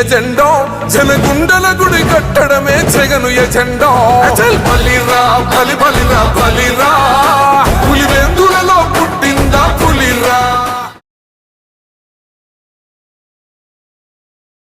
agenda జనగుండల గుడి కట్టడమే Jagan agenda బలిరా బలి బలిరా బలిరా